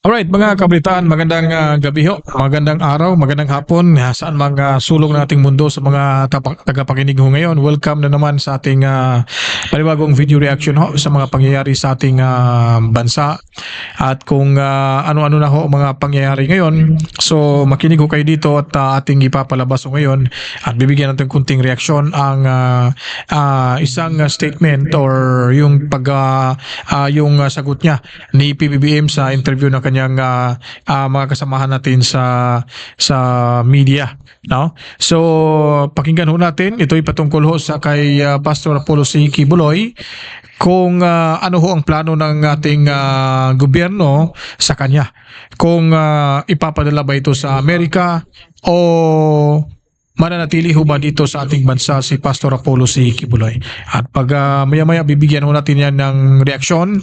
Alright, mga kabritaan, magandang ah, gabi ho, magandang araw, magandang hapon, ah, saan mga sulong ng ating mundo sa mga tagapakinig ho ngayon. Welcome na naman sa ating ah, panibagong video reaction ho sa mga pangyayari sa ating ah, bansa. At kung ah, ano-ano na ho mga pangyayari ngayon, so makinig ho kayo dito at ah, ating ipapalabas ho ngayon at bibigyan natin kunting reaksyon ang ah, ah, isang ah, statement or yung pag ah, ah, yung ah, sagot niya ni PBBM sa interview ng kanyang ah, ah, mga kasamahan natin sa sa media no so pakinggan ho natin ito ay patungkol ho sa kay ah, Pastor Apollo C. Kibuloy kung ah, ano ho ang plano ng ating ah, gobyerno sa kanya kung ah, ipapadala ba ito sa Amerika o mananatili ho ba dito sa ating bansa si Pastor Apollo C. Kibuloy. At pag ah, maya-maya bibigyan ho natin yan ng reaksyon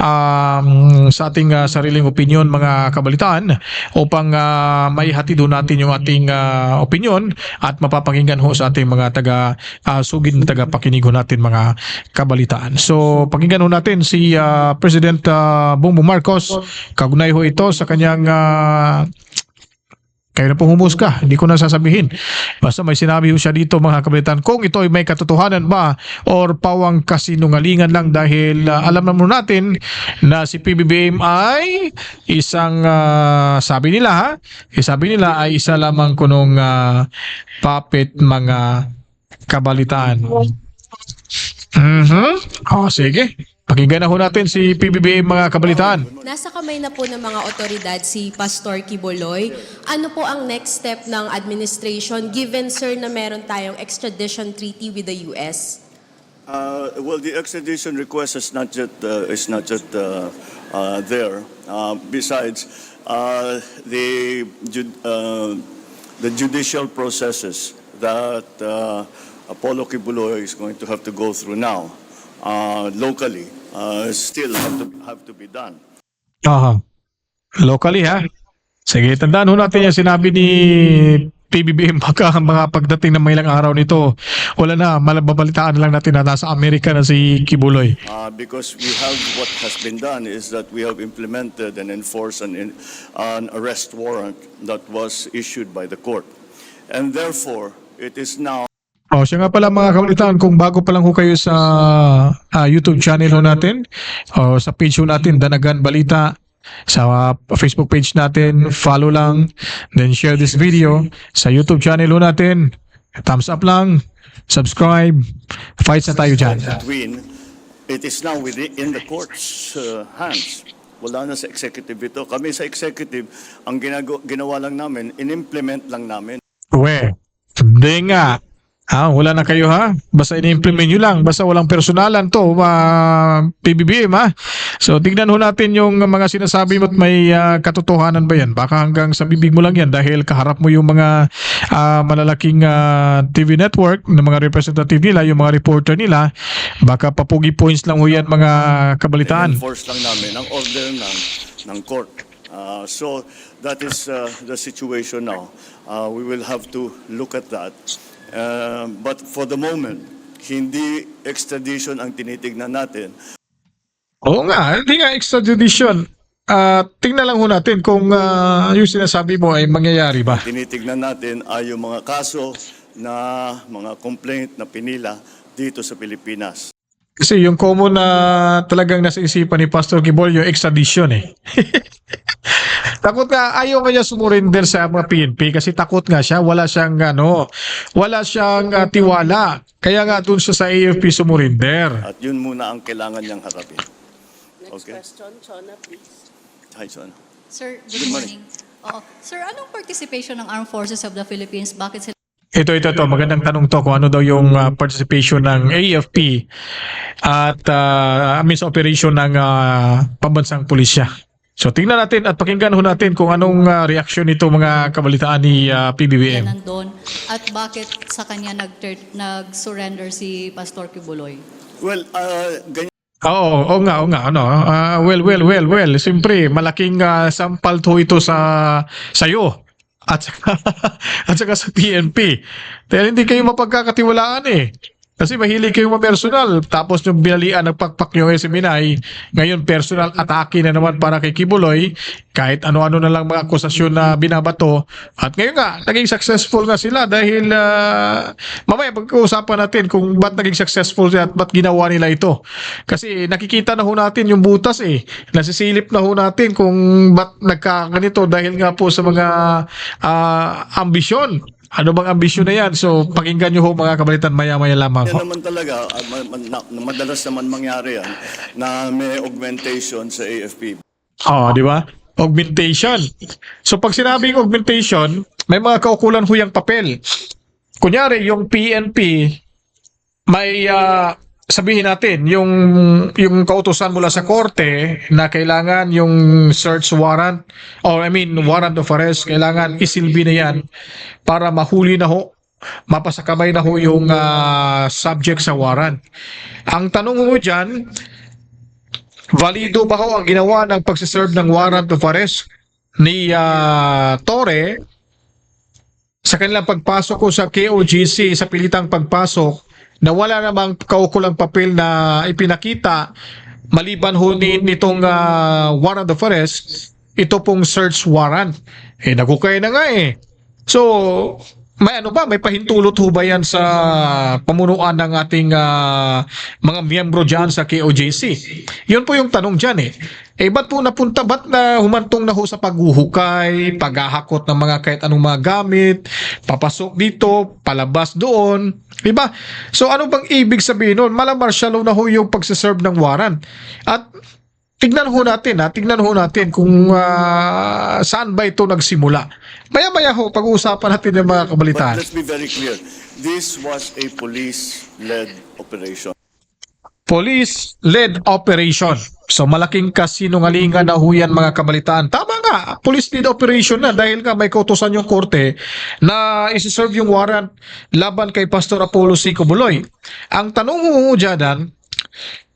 um, sa ating ah, sariling opinion mga kabalitaan upang uh, may hatid ho natin yung ating ah, opinion at mapapakinggan ho sa ating mga taga ah, sugid na taga pakinig ho natin mga kabalitaan. So pakinggan ho natin si ah, President ah, Bongbong Marcos kagunay ho ito sa kanyang ah, kayo na pong humusga, hindi ko na sasabihin. Basta may sinabi siya dito mga kabalitan kung ito ay may katotohanan ba or pawang kasinungalingan lang dahil ah, alam naman natin na si PBBM ay isang ah, sabi nila ha, eh, sabi nila ay isa lamang kunong ah, puppet mga kabalitaan. Mhm. Oh, sige. Pakinggan na ho natin si PBBM mga kabalitaan. Nasa kamay na po ng mga otoridad si Pastor Kiboloy. Ano po ang next step ng administration given, sir, na meron tayong extradition treaty with the U.S.? Uh, well, the extradition request is not just uh, is not just uh, uh, there. Uh, besides, uh, the ju- uh, the judicial processes that uh, Apollo Kibuloy is going to have to go through now, uh, locally, uh, still have to have to be done. Aha. Locally ha. Sige, tandaan ho natin yung sinabi ni PBBM baka mga pagdating ng mga ilang araw nito, wala na, malababalitaan na lang natin na nasa Amerika na si Kibuloy. Uh, because we have what has been done is that we have implemented and enforced an, in, an arrest warrant that was issued by the court. And therefore, it is now O, siya nga pala mga kabalitaan, kung bago pa lang ho kayo sa ah, YouTube channel ho natin, o sa page ho natin, Danagan Balita, sa ah, Facebook page natin, follow lang, then share this video. Sa YouTube channel ho natin, thumbs up lang, subscribe, fights na tayo dyan. between, it is now within in the court's uh, hands. Wala na sa executive ito. Kami sa executive, ang ginago, ginawa lang namin, in-implement lang namin. We, hindi nga. Ha, wala na kayo ha? Basta ini-implement nyo lang. Basta walang personalan to, uh, PBBM ha? So, tignan ho natin yung mga sinasabi mo at may ah, katotohanan ba yan? Baka hanggang sa bibig mo lang yan dahil kaharap mo yung mga ah, malalaking ah, TV network, ng mga representative nila, yung mga reporter nila. Baka papugi points lang ho yan mga kabalitaan. enforce lang namin ang order ng, ng court. Uh, so that is uh, the situation now. Uh, we will have to look at that. Uh, but for the moment, hindi extradition ang tinitignan natin. Oo nga, hindi nga extradition. Ah, tingnan lang ho natin kung ah, yung sinasabi mo ay mangyayari ba. Tinitignan natin ay yung mga kaso na mga complaint na pinila dito sa Pilipinas. Kasi yung common na talagang nasa isipan ni Pastor Gibol, yung extradition eh. takot nga, ayaw nga niya sumurrender sa mga PNP kasi takot nga siya, wala siyang ano, wala siyang ah, tiwala. Kaya nga dun siya sa AFP sumurrender. At yun muna ang kailangan niyang harapin. Next Okay. question, Chona, please. Hi, son. Sir, Good good morning. morning. Oo. Sir, anong participation ng Armed Forces of the Philippines? Bakit sila Ito, ito, ito. Magandang tanong to kung ano daw yung ah, participation ng AFP at uh, means operation ng ah, pambansang pulisya. So tingnan natin at pakinggan ho natin kung anong ah, reaksyon nito mga kabalitaan ni ah, PBBM. nandun? At bakit sa kanya nag nag-surrender si Pastor Kibuloy? Well, uh, ganyan Oo, oo nga, oo nga, ano. ah, well, well, well, well. Siyempre, malaking ah, sampal to ito sa sayo at saka, at saka sa PNP. Dahil hindi kayo mapagkakatiwalaan eh. Kasi mahilig kayong personal. Tapos yung binalian, nagpakpak yung SMNI. Ngayon, personal atake na naman para kay Kibuloy. Kahit ano-ano na lang mga akusasyon na binabato. At ngayon nga, naging successful na sila dahil ah, mamaya pag-uusapan natin kung ba't naging successful sila at ba't ginawa nila ito. Kasi nakikita na ho natin yung butas eh. Nasisilip na ho natin kung ba't nagkaganito dahil nga po sa mga ah, ambisyon. Ano bang ambisyon na yan? So, pakinggan nyo ho mga kabalitan maya-maya lamang ho. Yan naman talaga, ah, ma- ma- na- madalas naman mangyari yan, na may augmentation sa AFP. Oh, di ba? Augmentation. So pag sinabing augmentation, may mga kaukulan ho yung papel. Kunyari, yung PNP, may ah, sabihin natin, yung, yung kautosan mula sa korte na kailangan yung search warrant, or I mean, warrant of arrest, kailangan isilbi na yan para mahuli na ho mapasakamay na ho yung ah, subject sa warrant. Ang tanong ho dyan, Valido ba ho ang ginawa ng pagsiserve ng warrant of arrest ni ah, Torre sa kanilang pagpasok ko sa KOGC sa pilitang pagpasok na wala namang kaukulang papel na ipinakita maliban ho ni, nitong ah, warrant of arrest ito pong search warrant. Eh nagukay na nga eh. So may ano ba? May pahintulot ho ba yan sa pamunuan ng ating ah, mga miyembro dyan sa KOJC yun po yung tanong dyan eh. Eh ba't po napunta ba't na humantong na ho sa paghuhukay paghahakot ng mga kahit anong mga gamit papasok dito palabas doon di ba? So ano bang ibig sabihin nun? Malamarsyalo na ho yung pagsiserve ng warrant. At tignan ho natin ha, tignan ho natin kung ah, saan ba ito nagsimula. Maya-maya ho, pag-uusapan natin yung mga But kabalitaan. let's be very clear, this was a police-led operation. Police-led operation. So malaking kasinungalingan na ho yan mga kabalitaan. Tama nga, police-led operation na dahil nga may kautosan yung korte na isi-serve yung warrant laban kay Pastor Apollo C. Buloy. Ang tanong ho dyan,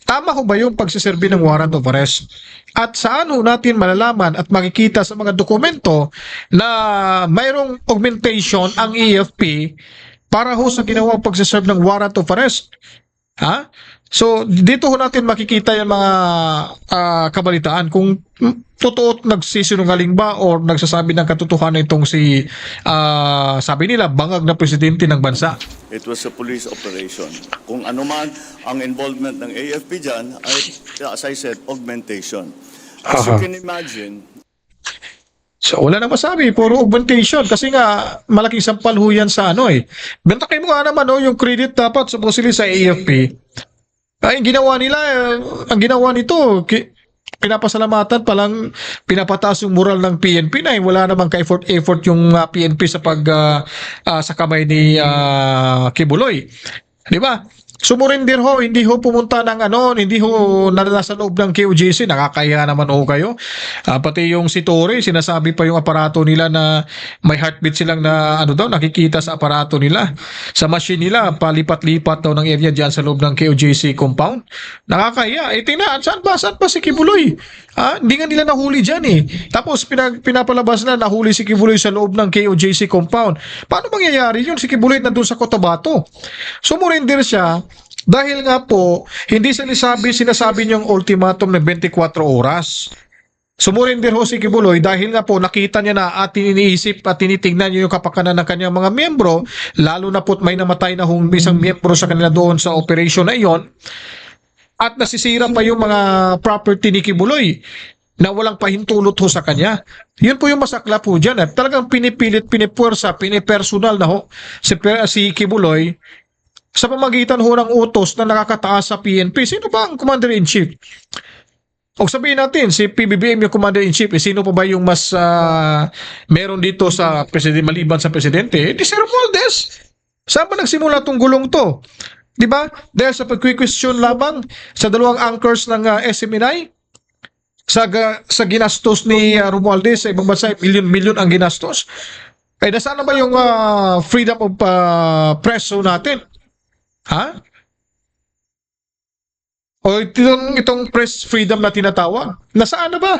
Tama ho ba yung pagsiserbi ng warrant of arrest? At saan ho natin malalaman at makikita sa mga dokumento na mayroong augmentation ang EFP para ho sa ginawang pagsiserve ng warrant of arrest? Ha? So, dito ho natin makikita yung mga ah, kabalitaan kung totoo nagsisinungaling ba or nagsasabi ng katotohanan itong si, ah, sabi nila, bangag na presidente ng bansa. It was a police operation. Kung ano man ang involvement ng AFP dyan, ay, as I said, augmentation. As you Aha. can imagine, So wala na masabi, puro augmentation kasi nga malaking sampal ho yan sa ano eh. Bentakin mo nga naman oh, yung credit dapat supposedly sa AFP. Ay, ang ginawa nila, eh, ang ginawa nito, ki- pinapasalamatan palang pinapataas yung moral ng PNP na wala namang ka-effort effort yung ah, PNP sa pag ah, ah, sa kamay ni ah, Kibuloy. Di ba? Sumurinder ho, hindi ho pumunta ng ano, hindi ho na nasa loob ng KOJC, nakakaya naman ho kayo. Ah, pati yung si Torre, sinasabi pa yung aparato nila na may heartbeat silang na ano daw, nakikita sa aparato nila. Sa machine nila, palipat-lipat daw ng area dyan sa loob ng KOJC compound. Nakakaya. Eh, tingnan, saan ba? Saan ba si Kibuloy? Ah, hindi nga nila nahuli dyan eh. Tapos pinag, pinapalabas na nahuli si Kibuloy sa loob ng KOJC compound. Paano mangyayari yun? Si Kibuloy nandun sa Cotabato. Sumurinder siya dahil nga po, hindi sinasabi, sinasabi niyang ultimatum ng 24 oras. Sumurinder ho si Kibuloy dahil nga po nakita niya na at iniisip at tinitingnan niya yung kapakanan ng kanyang mga miyembro, lalo na po may namatay na hong isang miyembro sa kanila doon sa operation na iyon, at nasisira pa yung mga property ni Kibuloy na walang pahintulot ho sa kanya. Yun po yung masakla po dyan. Eh. Talagang pinipilit, pinipuwersa, pinipersonal na ho si, si Kibuloy sa pamagitan ho ng utos na nakakataas sa PNP. Sino ba ang Commander-in-Chief? O sabihin natin, si PBBM yung Commander-in-Chief, eh, sino pa ba yung mas ah, meron dito sa presidente, maliban sa presidente? Eh, di Sir Romualdez. Saan ba nagsimula tong gulong to? Di ba? Dahil sa pagkwi-question lamang sa dalawang anchors ng ah, SMNI, sa, sa ginastos ni uh, Romualdez sa ibang bansa, milyon-milyon ang ginastos. Eh, nasaan na ba yung ah, freedom of ah, press natin? Ha? O itong, itong press freedom na tinatawag, nasaan na ba?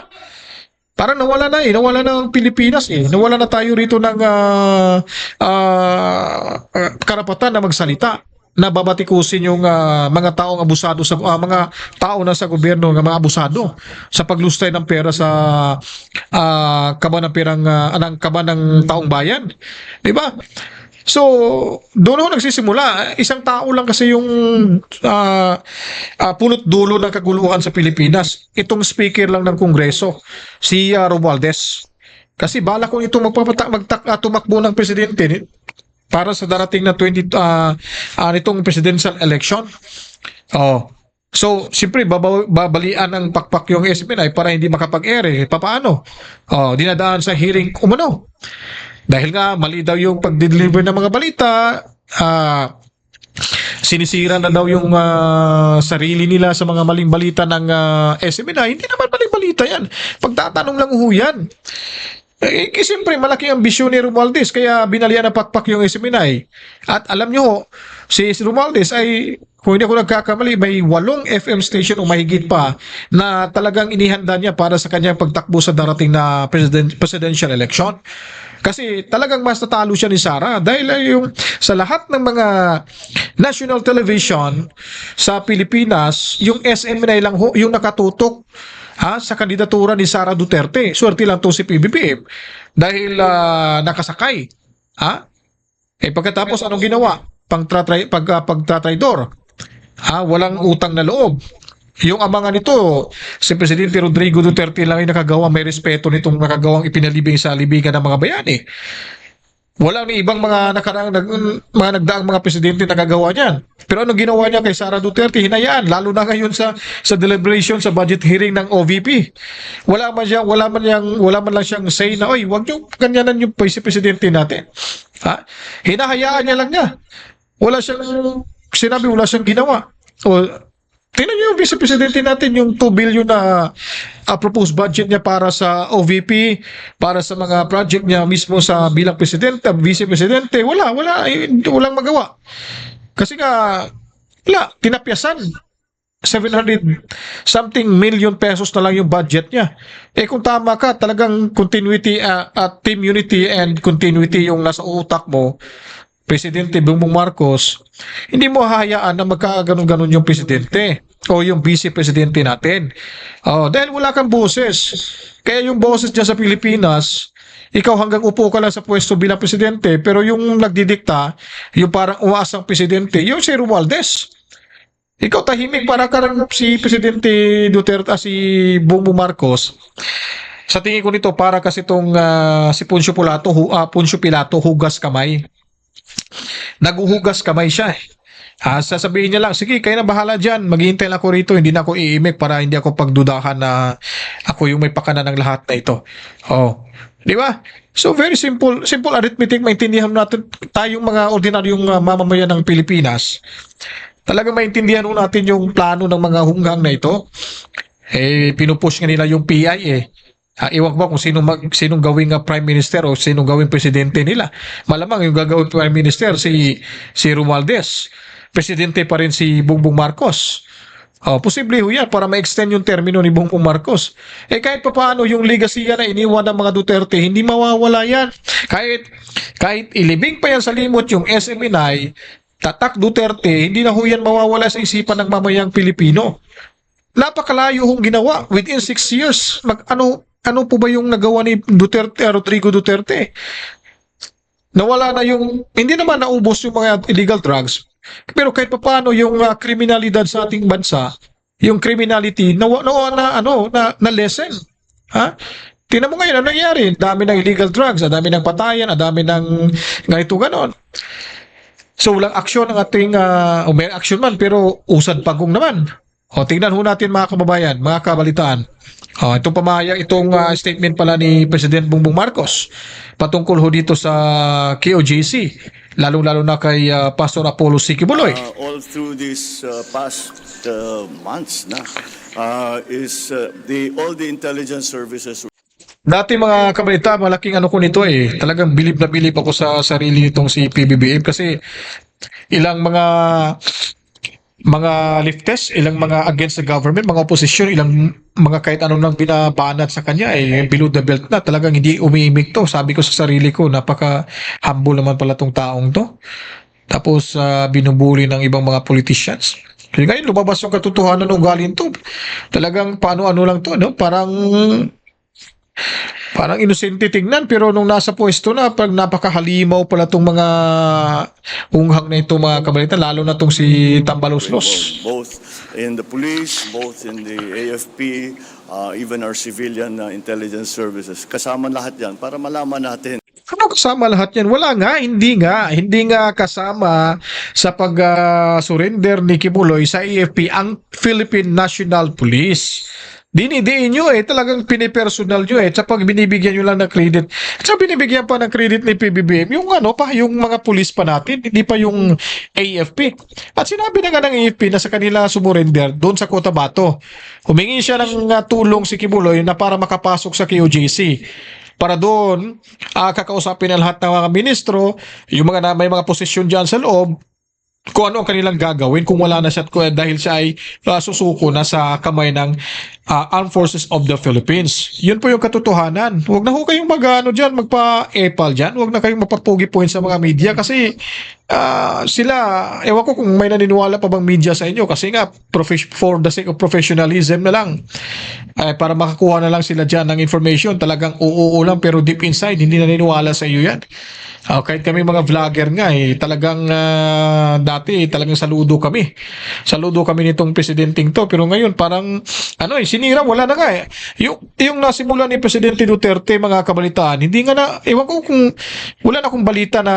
Parang nawala na eh, nawala na ang Pilipinas eh. Nawala na tayo rito ng ah, ah, karapatan na magsalita. na babatikusin yung ah, mga taong abusado sa ah, mga tao na sa gobyerno nga mga abusado sa paglustay ng pera sa ah, kaban ng perang ah, ng kaban ng taong bayan. 'Di ba? So, doon ako nagsisimula. Isang tao lang kasi yung ah, ah, punot dulo ng kaguluhan sa Pilipinas. Itong speaker lang ng Kongreso, si uh, Romualdez. Kasi bala kung ito magpapata magtak ah, tumakbo ng presidente para sa darating na 20 ah ah, nitong presidential election. Oh. So, siyempre babaw, babalian ng pakpak yung SMNI para hindi makapag-ere. Papaano? Oh, dinadaan sa hearing umano. Dahil nga mali daw yung pag-deliver ng mga balita, ah sinisira na daw yung ah, sarili nila sa mga maling balita ng ah, SMNI. Hindi naman maling balita yan. Pagtatanong lang ho yan. Eh, eh, siyempre, malaki ang bisyon ni Romualdez, kaya binalian ng pakpak yung SMNI. At alam nyo, si Romualdez ay, kung hindi ako nagkakamali, may walong FM station o mahigit pa na talagang inihanda niya para sa kanyang pagtakbo sa darating na president, presidential election. Kasi talagang mas natalo siya ni Sara dahil yung sa lahat ng mga national television sa Pilipinas, yung SMNI lang ho, yung nakatutok ha, sa kandidatura ni Sara Duterte. Swerte lang to si PBBM dahil ah, nakasakay. Ha? Eh pagkatapos anong ginawa? Pagtatray pag uh, pagtatraydor. Ha, walang utang na loob. Yung ama nga nito, si Presidente Rodrigo Duterte lang yung nakagawa, may respeto nitong nakagawang ipinalibing sa libigan ng mga bayani. Wala ni ibang mga nakarang nag, mga nagdaang mga presidente nakagawa niyan. Pero ano ginawa niya kay Sara Duterte? Hinayaan lalo na ngayon sa sa deliberation sa budget hearing ng OVP. Wala man siyang wala man yang wala man lang siyang say na oy, wag niyo ganyanan yung vice presidente natin. Ha? Hinahayaan niya lang niya. Wala siyang sinabi, wala siyang ginawa. O Tingnan niyo yung vice presidente natin, yung 2 billion na uh, proposed budget niya para sa OVP, para sa mga project niya mismo sa bilang presidente, vice presidente, wala, wala, eh, walang magawa. Kasi nga, wala, tinapyasan. 700 something million pesos na lang yung budget niya. Eh kung tama ka, talagang continuity uh, at team unity and continuity yung nasa utak mo, Presidente Bongbong Marcos, hindi mo hahayaan na magkaganon-ganon yung presidente o yung vice presidente natin. Oh, dahil wala kang boses. Kaya yung boses dyan sa Pilipinas, ikaw hanggang upo ka lang sa pwesto bilang presidente, pero yung nagdidikta, yung parang uasang presidente, yung si Romualdez. Ikaw tahimik para ka lang si Presidente Duterte, ah, si Bongbong Marcos. Sa tingin ko nito, para kasi itong ah, si Poncio Pilato, hu, ah, Poncio Pilato, hugas kamay naguhugas kamay siya eh. Ah, sasabihin niya lang, sige, kayo na bahala dyan. Maghihintay lang ako rito. Hindi na ako iimik para hindi ako pagdudahan na ako yung may pakana ng lahat na ito. Oh. Di ba? So, very simple. Simple arithmetic. Maintindihan natin tayong mga ordinaryong uh, mamamayan ng Pilipinas. Talagang maintindihan natin yung plano ng mga hunggang na ito. Eh, pinupush nga nila yung PI eh. Ah, iwag ba kung sino mag, sinong gawing uh, prime minister o sinong gawing presidente nila. Malamang yung gagawing prime minister si si Romualdez. Presidente pa rin si Bongbong Marcos. Oh, posible ho yan para ma-extend yung termino ni Bongbong Marcos. Eh kahit pa paano yung legacy yan na iniwan ng mga Duterte, hindi mawawala yan. Kahit, kahit ilibing pa yan sa limot yung SMNI, tatak Duterte, hindi na ho yan mawawala sa isipan ng mamayang Pilipino napakalayo hong ginawa within six years. Mag, ano, ano po ba yung nagawa ni Duterte, Rodrigo Duterte? Nawala na yung, hindi naman naubos yung mga illegal drugs, pero kahit pa paano yung ah, kriminalidad sa ating bansa, yung criminality, na, na, na ano, na, na lesson. Ha? Tingnan mo ngayon, ano nangyari? Ang dami ng illegal drugs, ang dami ng patayan, ang dami ng ganito ganon. So, walang aksyon ng ating, uh, o may aksyon man, pero usad pagong naman. O, tingnan ho natin mga kababayan, mga kabalitaan. O, itong pamayag, itong ah, statement pala ni President Bongbong Marcos patungkol ho dito sa KOJC, lalong-lalo na kay ah, Pastor Apollo Sikibuloy. uh, all through these uh, past uh, months na uh, is uh, the all the intelligence services Dati mga kabalita, malaking ano ko nito eh. Talagang bilib na bilib ako sa sarili nitong si PBBM kasi ilang mga mga leftist, ilang mga against the government, mga opposition, ilang mga kahit anong nang binabanat sa kanya, eh, below the belt na. Talagang hindi umiimik to. Sabi ko sa sarili ko, napaka humble naman pala tong taong to. tapos ah, binubuli ng ibang mga politicians. Kasi ngayon, lumabas yung katotohanan ng ugali to. Talagang paano-ano lang to, no? Parang parang inosente tingnan pero nung nasa pwesto na pag napakahalimaw pala tong mga unghang na ito mga kabalitan lalo na tong si Tambaloslos. Both in the police, both in the AFP, uh, even our civilian uh, intelligence services. Kasama lahat yan para malaman natin Ano kasama lahat yan? Wala nga, hindi nga. Hindi nga kasama sa pag-surrender ni Kibuloy sa AFP ang Philippine National Police. Dinidiin nyo eh, talagang pinipersonal nyo eh. Sa pag binibigyan nyo lang ng credit. Sa binibigyan pa ng credit ni PBBM, yung ano pa, yung mga pulis pa natin, hindi pa yung AFP. At sinabi na nga ng AFP na sa kanila sumurrender doon sa Cotabato. Humingi siya ng uh, tulong si Kibuloy na para makapasok sa KOJC para doon ah, kakausapin ng lahat ng mga ministro, yung mga na, may mga posisyon diyan sa loob, kung ano ang kanilang gagawin kung wala na siya kung- dahil siya ay ah, susuko na sa kamay ng ah, Armed Forces of the Philippines. Yun po yung katotohanan. Huwag na ho kayong mag ano dyan, magpa-epal dyan. Huwag na kayong mapapugi point sa mga media kasi ah, sila, ewan ko kung may naniniwala pa bang media sa inyo kasi nga for the sake of professionalism na lang ay para makakuha na lang sila dyan ng information talagang oo lang pero deep inside hindi naniniwala sa iyo yan Ah, kahit kami mga vlogger nga eh, talagang ah, dati talagang saludo kami. Saludo kami nitong presidenting to pero ngayon parang ano eh sinira wala na nga eh. Yung yung nasimula ni Presidente Duterte mga kabalitaan, hindi nga na ewan ko kung wala na akong balita na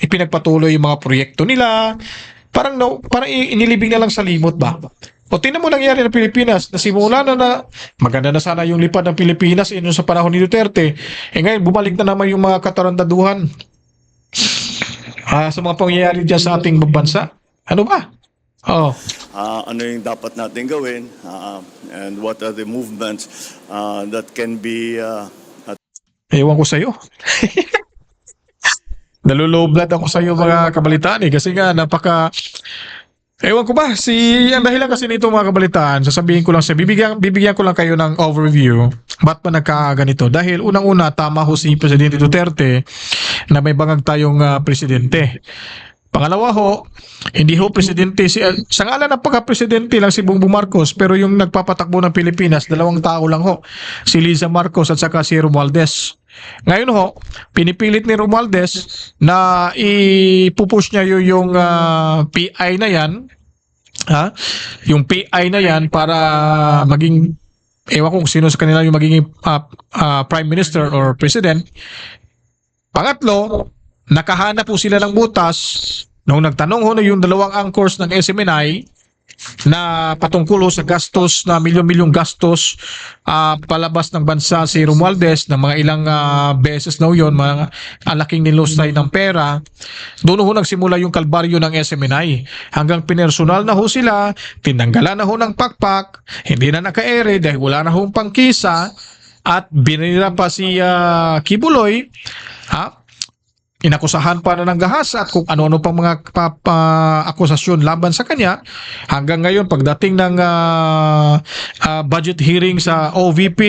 ipinagpatuloy yung mga proyekto nila. Parang no, parang inilibing na lang sa limot ba? O tingnan mo nangyari ng Pilipinas, nasimula na na maganda na sana yung lipad ng Pilipinas eh, sa panahon ni Duterte. Eh ngayon, bumalik na naman yung mga katarandaduhan ah, sa mga pangyayari dyan sa ating bansa. Ano ba? Oh, uh, ano yung dapat natin gawin uh, and what are the movements uh, that can be uh, ewan ko sa'yo. Naluloblat ako sa iyo mga kabalitaan eh kasi nga napaka Ewan ko ba, si ang dahilan kasi nito mga kabalitaan, sasabihin ko lang sa bibigyan bibigyan ko lang kayo ng overview. Ba't ba nagkaganito? Dahil unang-una tama ho si Presidente Duterte na may bangag tayong ah, presidente. Pangalawa ho, hindi ho presidente si uh, sa ngalan ng pagka-presidente lang si Bongbong Marcos pero yung nagpapatakbo ng Pilipinas dalawang tao lang ho. Si Liza Marcos at saka si Romualdez. Ngayon ho, pinipilit ni Romualdez na ipupush niya yung, yung ah, PI na yan, ha? Yung PI na yan para maging ewan kung sino sa kanila yung magiging ah, ah, prime minister or president. Pangatlo, nakahanap po sila ng butas nung nagtanong ho na yung dalawang anchors ng SMNI na patungkol ho sa gastos na milyon-milyong gastos ah, palabas ng bansa si Romualdez ng mga ilang ah, beses na ho yun, mga alaking nilustay ng pera. Doon ho nagsimula yung kalbaryo ng SMNI. Hanggang pinersonal na ho sila, tinanggalan na ho ng pakpak, hindi na naka-ere dahil wala na hong pangkisa at binira pa si ah, Kibuloy ha? Inakusahan pa na ng gahas at kung ano-ano pang mga akusasyon laban sa kanya. Hanggang ngayon pagdating ng ah, ah, budget hearing sa OVP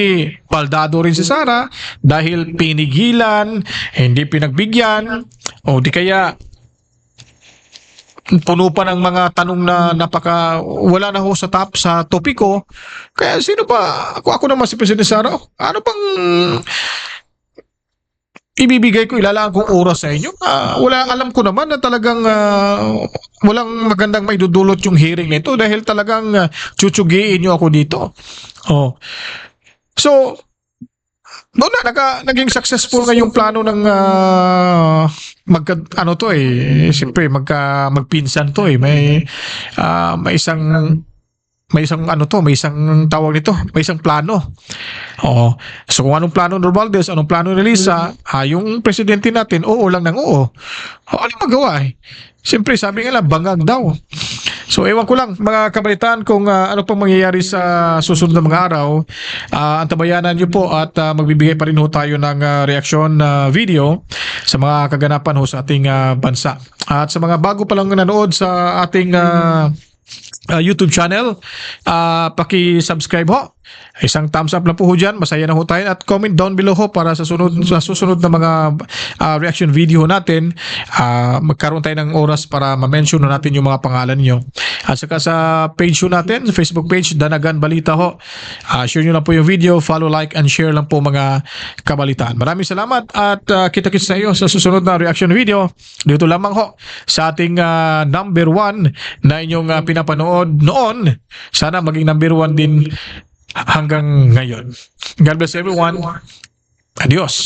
baldado rin si Sara dahil pinigilan hindi pinagbigyan. O di kaya puno pa ng mga tanong na napaka wala na ho sa top sa topiko. Kaya sino pa ako ako naman si Presidente Sara. Ano pang ibibigay ko ilalaan kong oras sa inyo. Ah, wala alam ko naman na talagang ah, walang magandang maidudulot yung hearing nito dahil talagang uh, chuchugiin niyo ako dito. Oh. So doon na naka, naging successful nga yung plano ng ah, magka ano to eh siyempre magka magpinsan to eh may ah, may isang may isang ano to, may isang tawag nito, may isang plano. Oo. So kung anong plano ni Romualdez, anong plano ni Lisa, ah, yung presidente natin, oo lang ng oo. O, ano magawa eh? Siyempre, sabi nga lang, bangag daw. So, ewan ko lang, mga kabalitaan, kung ah, ano pang mangyayari sa susunod na mga araw, ah, antabayanan niyo po at ah, magbibigay pa rin ho tayo ng ah, reaksyon na video sa mga kaganapan ho sa ating ah, bansa. At sa mga bago pa lang nanood sa ating ah, uh, YouTube channel. Uh, paki-subscribe ho. Isang thumbs up lang po ho dyan. Masaya na ho tayo. At comment down below ho para sa, sunod, sa susunod na mga uh, reaction video natin. Uh, magkaroon tayo ng oras para ma-mention na natin yung mga pangalan nyo. At saka sa page ho natin, Facebook page, Danagan Balita ho. Uh, share nyo lang po yung video. Follow, like, and share lang po mga kabalitaan. Maraming salamat at uh, kita-kits sa iyo sa susunod na reaction video. Dito lamang ho sa ating uh, number one na inyong uh, pinapanood noon. Sana maging number one din hanggang ngayon. God bless everyone. Adios.